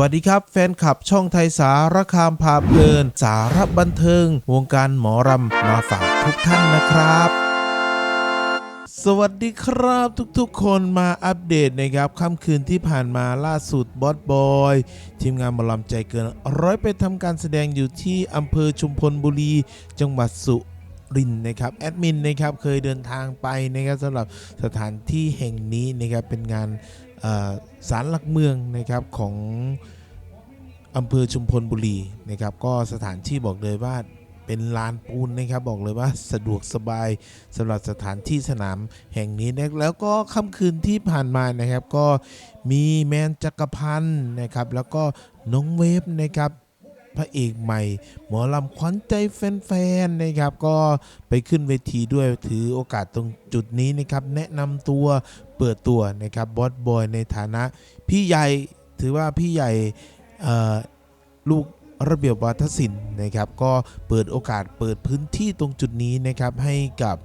วัสดีครับ แฟนคลับช่องไทยสารคามพาเพลิน สารบันเทิง วงการหมอรำมาฝากทุกท่านนะครับสวัสดีครับทุกๆ คนมาอัปเดตนะครับค่ำคืนที่ผ่านมาล่าสุดบอสบอย ทีมงานหมอลำใจเกิน ร้อยไปทำการแสดงอยู่ที่อำเภอชุมพลบุรี จังหวัดสุรินนะครับแอดมินนะครับเคยเดินทางไปนะครับสำหรับสถานที่แห่งนี้นะครับเป็นงานเอ่อ ศาลหลักเมืองนะครับของอำเภอชุมพลบุรีนะครับก็สถานที่บอกเลยว่าเป็นลานปูนนะครับบอกเลยว่าสะดวกสบายสำหรับสถานที่สนามแห่งนี้นะแล้วก็ค่ำคืนที่ผ่านมานะครับ ก็มีแมนจักรพันธ์นะครับ แล้วก็น้องเวฟนะครับ พระเอกใหม่ หมอลำขวัญใจแฟนๆนะครับ ก็ไปขึ้นเวทีด้วยถือโอกาสตรงจุดนี้นะครับ แนะนำตัวเปิดตัวนะครับบอสบอยในฐานะ พี่ใหญ่ถือว่าพี่ใหญ่ลูกระเบียบวัฒศิลป์นะครับ ก็เปิดโอกาสเปิดพื้นที่ตรงจุดนี้นะครับให้กับ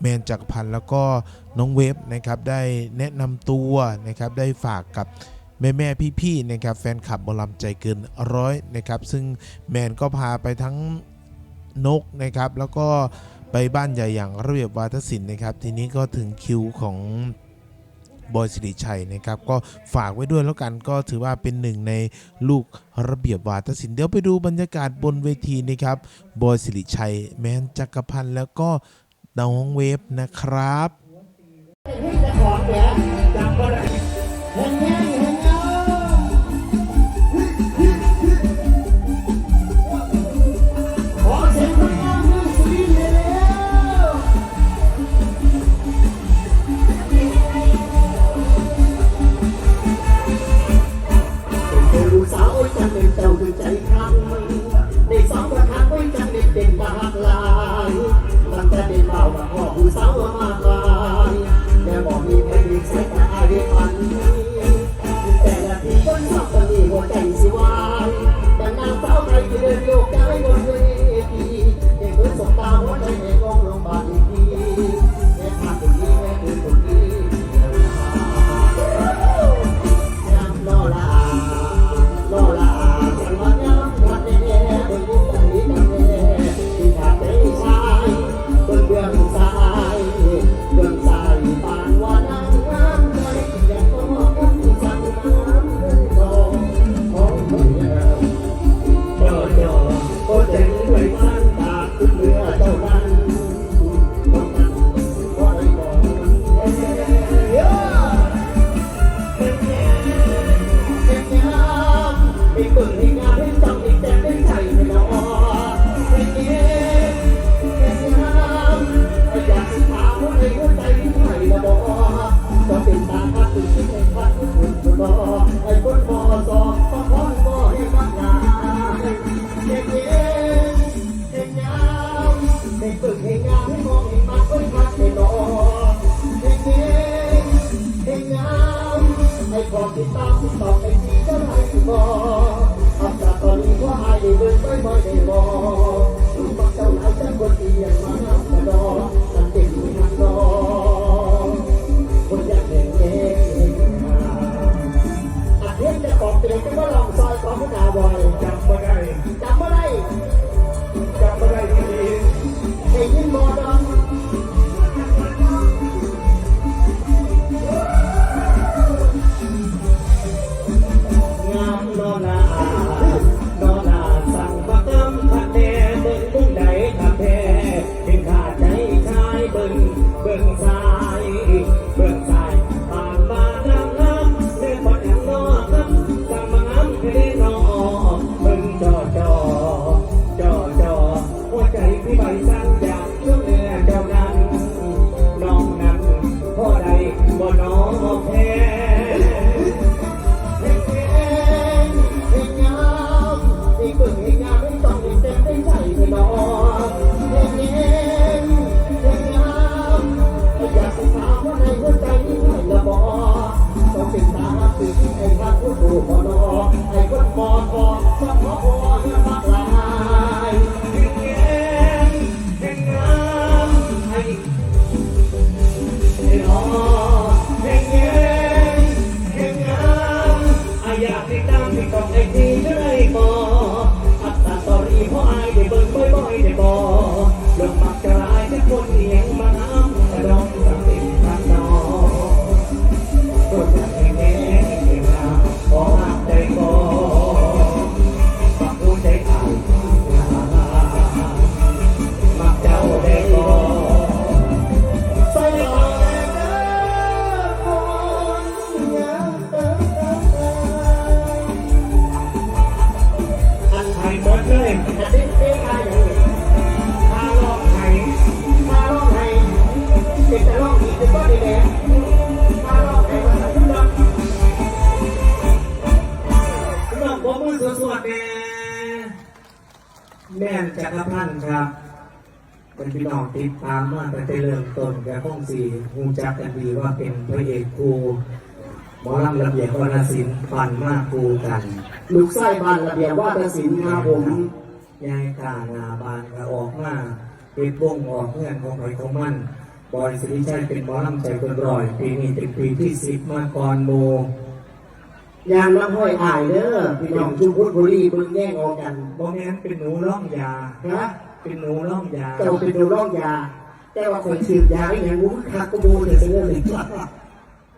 แมนจักรพันธ์แล้วก็น้องเวฟนะครับได้แนะนำตัวนะครับได้ฝากกับ แม่แม่พี่ๆนะครับแฟนคลับหมอลำใจเกินร้อยนะครับซึ่งแมนก็พาไปทั้งนกนะครับแล้วก็ไปบ้านใหญ่อย่างระเบียบวาทศิลป์นะครับ ทีนี้ก็ถึงคิวของบอยสิริชัยนะครับ ก็ฝากไว้ด้วยแล้วกันก็ถือว่าเป็นหนึ่งในลูกระเบียบวาทศิลป์เดี๋ยวไปดูบรรยากาศบนเวทีนะครับบอยสิริชัย แมนจักรพันธ์แล้วก็น้องเวฟนะครับ แม่จักรพันธ์ครับเป็นพี่น้องติดตามมาตั้งแต่เริ่มต้นแกห้องสี่ฮูจักกันดีว่าเป็นพระเอกครูหมอลำระเบียบวรรณศิลป์ปันมากครูกัน ลูกไส้บานระเบียบว่าศิลป์ครับผมยายกานาบานก็ออกมาเป็นวงออกเงื่อนของหอยของมันบอยสิริชัยเป็นหมอลำใจเกินร้อยปีนี้เป็นปีที่สิบมาก่อนโม ยางน้ำห้อยอายเด้อพี่น้องชุมพุทธบุรีมึงแย่งออกกันบอแม่นเป็นหนูร่องยานะเป็นหนูร่องยาเจ้าเป็นดูร่องยา แต่ว่าคนสืบยาไม่ยังรู้คักก็บูเนี่ยเป็นเรื่องหนึ่ง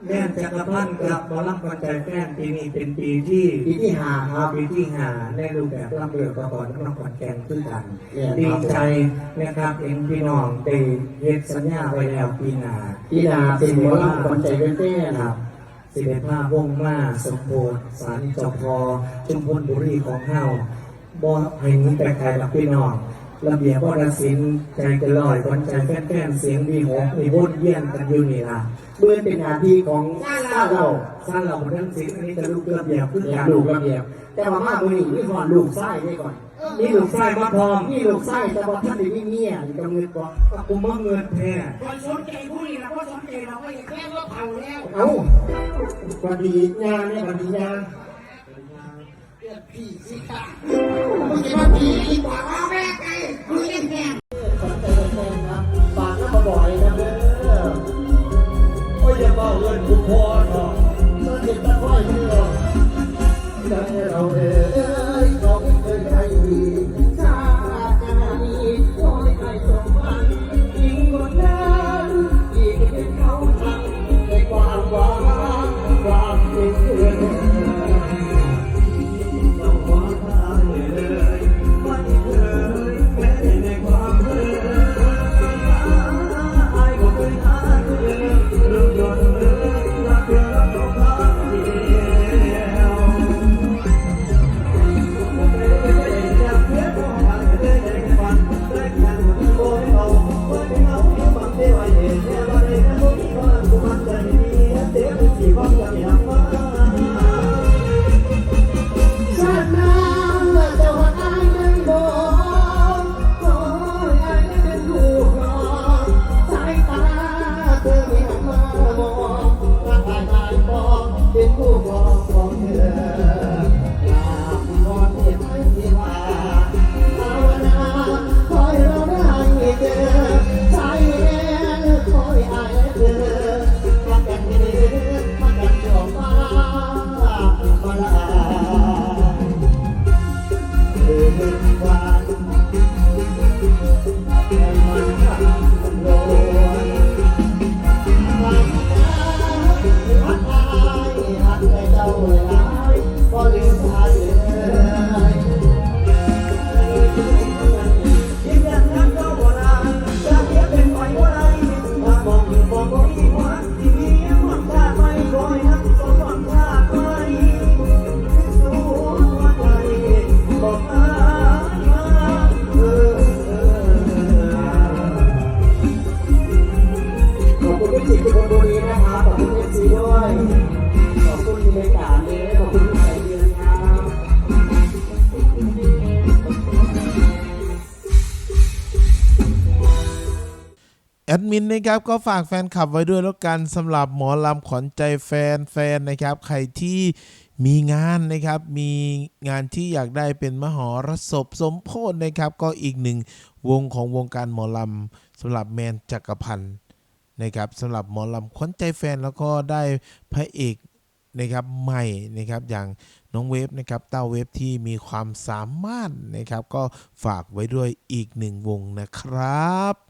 แม่นจักรพันธ์กับหมอลำปันใจแฟนปีนี้เป็นปีที่ปีที่หาคครัรับบปีที่หาในรูปแบบร่ำเรือประกอบน้ำขอนแก่นขึ้นกันเนี่ยดีใจนะครับเองพี่น้องได้เฮ็ดสัญญาไว้แล้วปีหน้าพี่นาเป็นหัวล่างคนใจเป็นเต้คครัรั สิเป็นภาพวงมาสมโพธิสารจอพอชุมพลบุรีของเฮาบ่ให้เงินแต่ใครหลักพี่น้องระเบียบวัฒนศิลป์ใจจะลอยคนใจแฟนๆเสียงดีหกมีวนเยี่ยนกันอยู่นี่ล่ะเมื่อเป็นหน้าที่ของชาติเราสร้างเราเรื่องศิลป์อันนี้จะลูกระเบียบขึ้นเนี่ยกันลูกระเบียบ แต่ว่ามาตัวนี้นี่ก่อนลูกไส้นี่ก่อน นี่ลูกชายมาพร้อมนี่ลูกไส้แต่ว่าท่านได้มีเมียนี่กำเนิดก่อนกูมั่งเงินแท้คนสนใจผู้นี้แล้วก็สนใจเราก็อย่าแค่ว่าเผาแล้วเอ้าวันดีงานเนี่ยวันดีงานเกิดผีสิกะมึงจะมาผีอีกว่าว่าแม่ไงมึงเล่นแม่คนใจเป็นเต้ครับฝากน้ำมาบ่อยนะเด้อโอ้ยอย่าบอกเงินกูพอหรอกเมื่อเด็กตะค่อยเมื่อใจเราเอ่ย มินนะครับก็ฝากแฟนคลับไว้ด้วยแล้วกันสำหรับหมอลำขวัญใจแฟนแฟนนะครับ ใครที่มีงานนะครับมีงานที่อยากได้เป็นมหรสพสมโพธนะครับ ก็อีกหนึ่งวงของวงการหมอลำสำหรับแมนจักรพันธ์นะครับสำหรับหมอลำขวัญใจแฟนแล้วก็ได้พระเอกนะครับใหม่นะครับอย่างน้องเวฟนะครับเต้าเวฟที่มีความสามารถนะครับ ก็ฝากไว้ด้วยอีกหนึ่งวงนะครับ